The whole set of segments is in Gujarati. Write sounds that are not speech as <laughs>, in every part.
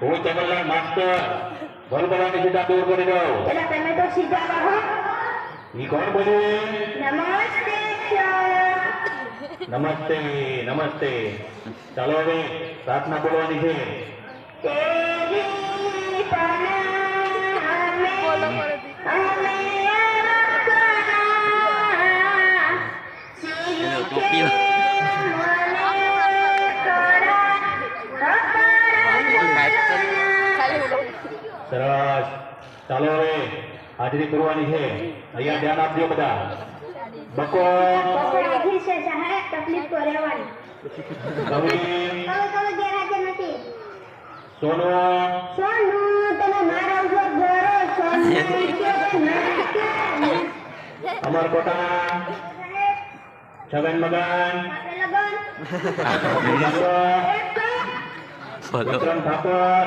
હું ચમનલાલ માસ્ટર વલબલાને સીધા દૂર કરી દઉં એટલે તમે તો સીધા રહો. ઈ કોણ બોલ્યું નમસ્તે નમસ્તે નમસ્તે. ચાલો હવે પ્રાર્થના બોલવાની છે. તેરી સરસ. ચાલો હવે હાજરી કરવાની છે. અહીંયા ધ્યાન આપજો બધા. બકો. સોનો. સોનુ તમે મારા ઉપર ગોરો સોનું અમરકોટા છગન મગન. વિક્રમ ઠાકોર.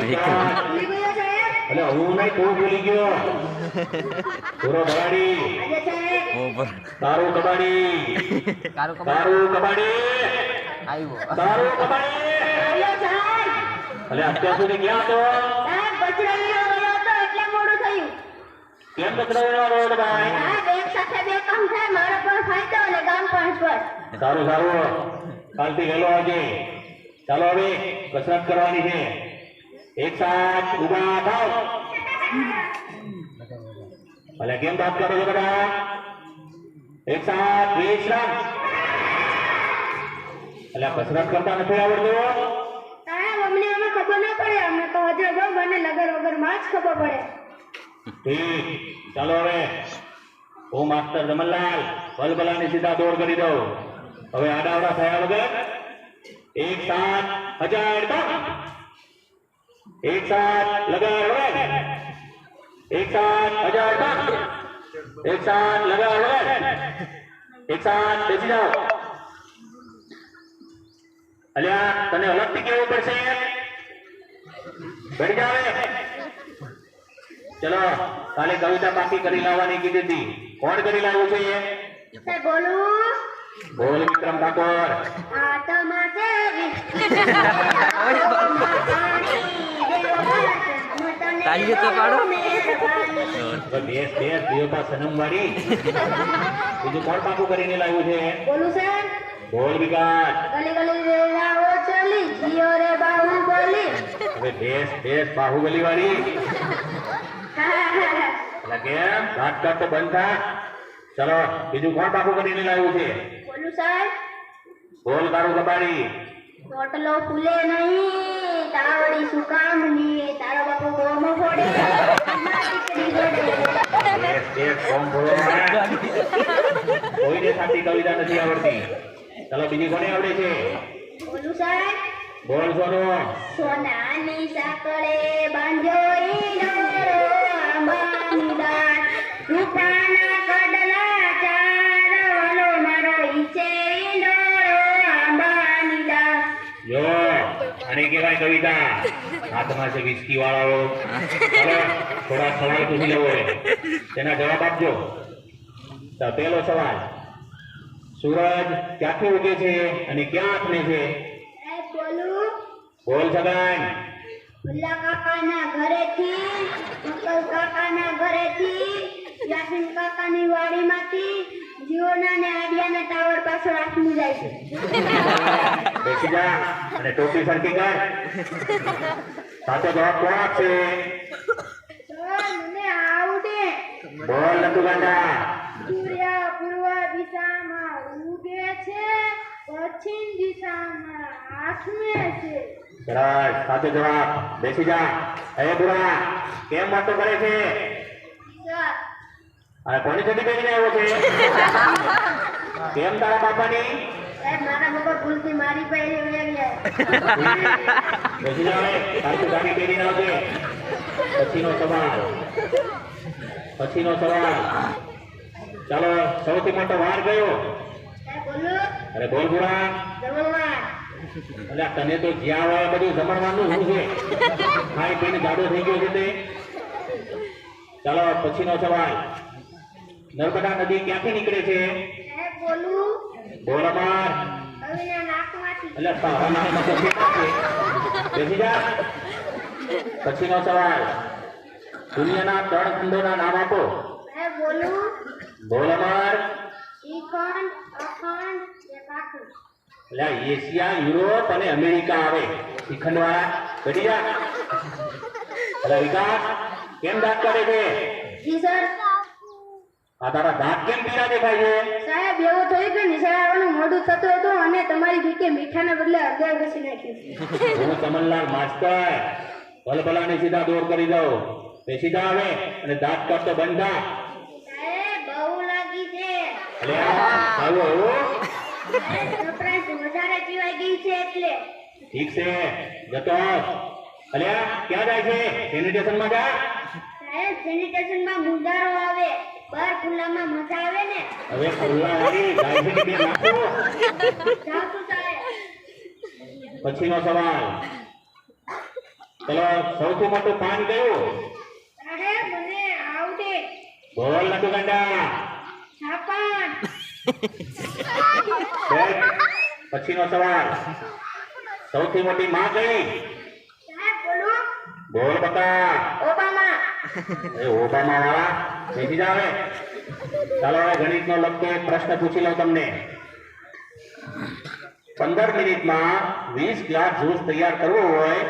એટલે હું નહીં તું ભૂલી ગયો. પૂરો કબાડી. તારું કબાડી. તારું કબાડી? આવ્યો. તારું કબાડી. એટલે અત્યાર સુધી ક્યાં તો કેમ રોડ ભાઈ? સારું સારું. કાલથી ગયેલો આજે. ચાલો હવે કસરત કરવાની છે. એક સાથ ઊભા થાવ. ભલે કેમ વાત કરો છો બધા? એક સાથ વિશ્રામ. એટલે કસરત કરતા નથી આવડતું ખબર ના પડે. અમને તો હજુ જો મને લગર વગરમાં જ ખબર પડે. ઠીક. ચાલો હવે. હું માસ્ટર જમનલાલ બલબલાની સીધા દોડ કરી દઉં. હવે આડાવડા થયા વગર એક સાત હજાર તક એક लगा લગાડ एक એક हजार તક એક સાથ લગાડ વગર એક સાથ બેસી જાઓ અલ્યા તને અલગથી કેવું પડશે બેઠી જાવે ચલો કાલે કવિતા પાકી કરી લાવવાની કીધી હતી કોણ કરી લાવ્યું છે એ સર બોલું બોલ વિક્રમ ઠાકોર આત્મા તો પાડો. બેસ બેસ દેવતા સનમ વાળી બીજું કોણ પાકું કરીને લાવ્યું છે બોલું સર બોલ વિકાસ ગલી ગલી રે રાવો ચલી જીઓ રે બાહુબલી હવે બેસ બેસ બાહુબલી વાળી લગે ઘાટ તો બંધ થા ચલો બીજું કોણ પાકું કરીને લાવ્યું છે બોલું સર બોલ તારું કબાડી. રોટલો ફૂલે નહીં તાવડી શું કામની તારો બાપુ ગોમો ફોડે. કોમ કોઈને સાચી કવિતા નથી આવડતી. ચલો બીજી કોને આવડે છે? બોલું સર બોલ સોનો. સોનાની સાકળે બાંધો ઈંડોરો આંબાની દાળ રૂપાના કવિતા. હાથમાં છે વિસ્કી વાળાઓ થોડા સવાલ પૂછી લેવો તેના જવાબ આપજો. પહેલો સવાલ. સૂરજ ક્યાંથી ઉગે છે અને ક્યાં આથમે છે? બોલું. સગાન ભુલ્લા કાકાના ઘરેથી અંકલ કાકાના ઘરેથી યાસીન કાકાની વાડીમાંથી જીઓના ને આડિયાના ટાવર પાછળ આઠમું જાય છે. બેસી જા અને ટોપી સરખી કર. સાચો જવાબ કોણ આપશે? સર મને આવડે. બોલ નતું ગાંડા. સૂર્ય પૂર્વ દિશામાં ઉગે છે પશ્ચિમ દિશામાં આઠમે છે. સરસ. સાચો જવાબ. બેસી જા. એ બુરા કેમ વાતો કરે છે? અને કોની છોટી પહેરીને આવ્યો છે? <laughs> કેમ તારા બાપાની? મારા ભૂલથી મારી ગયા ગાડી પહેરીને આવજે પછીનો સવાલ. પછીનો સવાલ. ચાલો સૌથી મોટો વાર ગયો. અરે બોલ જમણવાર. એટલે તને તો જ્યાં હોય બધું જમણવાનું શું છે. ખાઈ પીને જાડો થઈ ગયો છે તે. ચાલો પછીનો સવાલ. નર્મદા નદી ક્યાંથી નીકળે છે? એ બોલું. બોલ અમાર કવિના નાકમાંથી. એટલે તારા મતલબ છે બેસી જા. પછીનો સવાલ. દુનિયાના ત્રણ ખંડોના નામ આપો. એટલે એશિયા યુરોપ અને અમેરિકા આવે. શ્રીખંડ વાળા જા. <laughs> એટલે વિકાસ કેમ દાંત કરે છે? જી સર. આ તારા દાંત કેમ પીળા દેખાય છે? સાહેબ એવું થયું કે નિશાળવાનું મોડું થતું હતું અને તમારી ભીકે મીઠાના બદલે અગિયાર ઘસી નાખ્યું હું ચમનલાલ માસ્ટર ભલભલાને સીધા દોર કરી દઉં. તે સીધા આવે અને દાંત કાઢતો બંધ સાહેબ બહુ લાગી છે. અરે આવો. આવું સરપ્રાઈઝ વધારે જીવાઈ ગઈ છે એટલે. ઠીક છે જતો. અલ્યા ક્યાં જાય છે? સેનિટેશનમાં જા. સાહેબ સેનિટેશનમાં મુંદારો આવે. બહાર ખુલ્લામાં મજા આવે ને? હવે ખુલ્લા આવી બે નાખો. પછીનો સવાલ. ચલો સૌથી મોટું પાન કયું? સાહેબ મને આવડે. બોલ નટુ ગાંડા. છાપણ પછીનો સવાલ. સૌથી મોટી માં કઈ? બોલું. ઓબામા એ ઓબામા વાળા બેસી જાવ હવે. ચાલો હવે ગણિતનો લગતો એક પ્રશ્ન પૂછી લઉં તમને. પંદર મિનિટમાં વીસ ગ્લાસ જ્યુસ તૈયાર કરવો હોય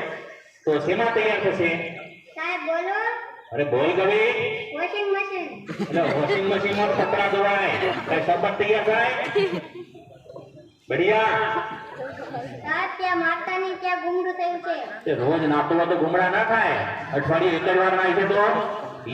તો શેમાં તૈયાર થશે? સાહેબ બોલો. અરે બોલ ગવી વોશિંગ મશીન. એટલે વોશિંગ મશીનમાં કપડા ધોવાય. કઈ શરબત તૈયાર થાય? <laughs> બઢિયા. રોજ હોય તો ગુમડા ના થાય. અઠવાડિયે એક વાર નાખે તો?